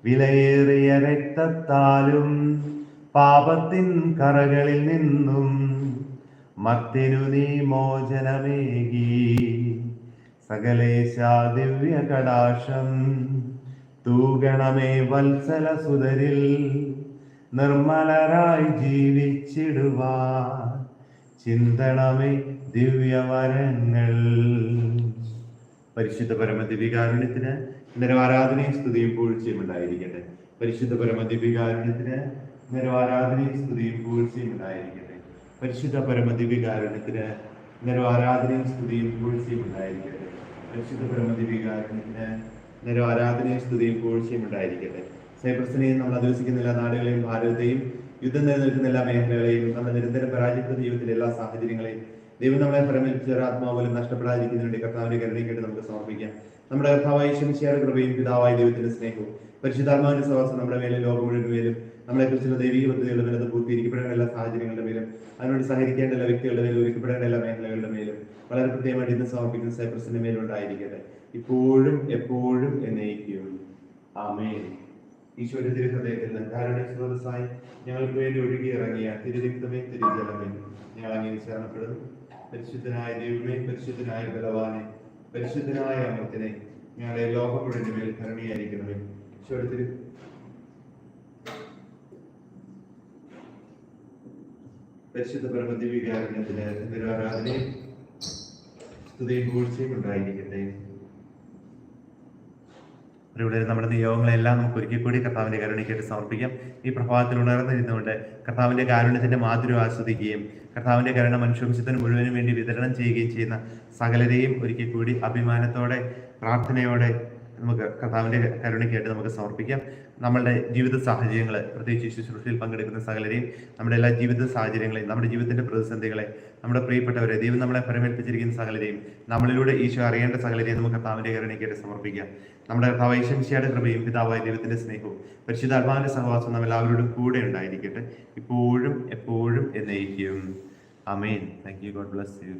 വിലയേറിയ രക്തത്താലും പാപത്തിൻ കറകളിൽ നിന്നും മത്തിനു നീ മോചനമേകി. സകലേശ ദിവ്യ കടാശം തൂഗണമേ വത്സല സുതരിൽ നിർമ്മലരായി ജീവിച്ചിടുവാ ചിന്തണമേ ദിവ്യവരങ്ങൾ. പരിശുദ്ധ പരമ ദിവ്യകാരുണ്യത്തിന് ഇന്നലെ ആരാധനയും സ്തുതിയും പൂഴ്ചയും ഉണ്ടായിരിക്കട്ടെ. പരിശുദ്ധ പരമ ദിവ്യകാരുണ്യത്തിന് ഇന്നലെ ആരാധനയും സ്തുതിയും പൂഴ്ചയും ഉണ്ടായിരിക്കട്ടെ. പരിശുദ്ധ പരമ ദിവ്യകാരുണ്യത്തിന് ഇന്നലെ ആരാധനയും സ്തുതിയും പൂഴ്ചയും ഉണ്ടായിരിക്കട്ടെ. പരിശുദ്ധ പരമതി ദിവ്യകാരുണ്യത്തിന് ഇന്നലെ ആരാധനയും സ്തുതിയും പൂഴ്ചയും ഉണ്ടായിരിക്കട്ടെ. സൈപ്രസിനെയും നമ്മൾ അധിവസിക്കുന്ന എല്ലാ നാടുകളെയും ഭാരതത്തെയും യുദ്ധം നിലനിൽക്കുന്ന എല്ലാ മേഖലകളെയും നമ്മൾ നിരന്തരം പരാജയപ്പെടുന്ന ജീവിതത്തിലെ എല്ലാ സാഹചര്യങ്ങളെയും ദൈവം നമ്മളെ പരമേൽപ്പിച്ച ഒരു ആത്മാവിലും നഷ്ടപ്പെടാതിരിക്കുന്നതിന് വേണ്ടി കർത്താവിന്റെ കരുണയ്ക്കായിട്ട് നമുക്ക് സമർപ്പിക്കാം. നമ്മുടെ കർത്താവായ ശംശിയായ കൃപയും പിതാവായ ദൈവത്തിന്റെ സ്നേഹവും പരിശുദ്ധാത്മാവിന്റെ സഹവാസം നമ്മുടെ മേലും ലോകം മുഴുവൻ മേലും നമ്മളെ കുറിച്ചുള്ള ദൈവിക പദ്ധതികളുടെ മേലും പൂർത്തീകരിക്കപ്പെടേണ്ട എല്ലാ സാഹചര്യങ്ങളുടെ മേലും അതിനോട് സഹകരിക്കേണ്ട എല്ലാ വ്യക്തികളുടെ മേലും ഒരുക്കപ്പെടേണ്ട എല്ലാ മേഖലകളുടെ മേലും വളരെ പ്രത്യേകമായിട്ട് ഇന്ന് സമർപ്പിക്കുന്ന സൈപ്രസിന്റെ മേലും ഉണ്ടായിരിക്കട്ടെ. ഇപ്പോഴും എപ്പോഴും എന്നേക്കും. ആമേൻ. ഈശോയുടെ തിരുഹൃദയത്തിൽ കാരുണ്യ സ്രോതസ്സായി ഞങ്ങൾക്ക് വേണ്ടി ഒഴുകി ഇറങ്ങിയ തിരുരക്തമേ തിരുജലമേ. ഞങ്ങൾ അങ്ങനെ ശരണപ്പെടുന്നു പരിശുദ്ധനായ ദൈവമേ പരിശുദ്ധനായ ബലവാനെ പരിശുദ്ധനായ അമൃത്തിനെ ഞങ്ങളെ ലോകം മേൽ കരുണയായിരിക്കണമേ. ഈശോയുടെ തിരു പരിശുദ്ധ പരമദിവികാരണത്തിന് എന്നൊരു ആരാധനയും സ്തുതിയും പൂഴ്ചയും ഉണ്ടായിരിക്കട്ടെ. ഇവിടെ നമ്മുടെ നിയോഗങ്ങളെല്ലാം നമുക്ക് ഒരിക്കൽ കൂടി കർത്താവിന്റെ കരുണയ്ക്കായിട്ട് സമർപ്പിക്കാം. ഈ പ്രഭാതത്തിൽ ഉണർന്നിരുന്നുകൊണ്ട് കർത്താവിന്റെ കാരുണ്യത്തിന്റെ മാധുര്യം ആസ്വദിക്കുകയും കർത്താവിന്റെ കരുണ മനുഷ്യവംശത്തിന് മുഴുവനും വേണ്ടി വിതരണം ചെയ്യുകയും ചെയ്യുന്ന സകലരെയും ഒരിക്കൽ കൂടി അഭിമാനത്തോടെ പ്രാർത്ഥനയോടെ നമുക്ക് കർത്താവിന്റെ കരുണയ്ക്കായിട്ട് നമുക്ക് സമർപ്പിക്കാം. നമ്മളുടെ ജീവിത സാഹചര്യങ്ങൾ പ്രത്യേകിച്ച് ശുശ്രൂഷയിൽ പങ്കെടുക്കുന്ന സകലരെയും നമ്മുടെ എല്ലാ ജീവിത സാഹചര്യങ്ങളെയും നമ്മുടെ ജീവിതത്തിന്റെ പ്രതിസന്ധികളെ നമ്മുടെ പ്രിയപ്പെട്ടവരെ ദൈവം നമ്മളെ പരമേൽപ്പിച്ചിരിക്കുന്ന സകലരെയും നമ്മളിലൂടെ ഈശോ അറിയേണ്ട സകലരെയും നമുക്ക് കർത്താവിന്റെ കരുണയ്ക്കായിട്ട് സമർപ്പിക്കാം. നമ്മുടെ കർത്താവ് ഈശംശിയുടെ കൃപയും പിതാവായ ദൈവത്തിന്റെ സ്നേഹവും പരിശുദ്ധാത്മാവിന്റെ സഹവാസം നമ്മൾ എല്ലാവരോടും കൂടെ ഉണ്ടായിരിക്കട്ടെ. ഇപ്പോഴും എപ്പോഴും എന്നേക്കും. Amen thank you God bless you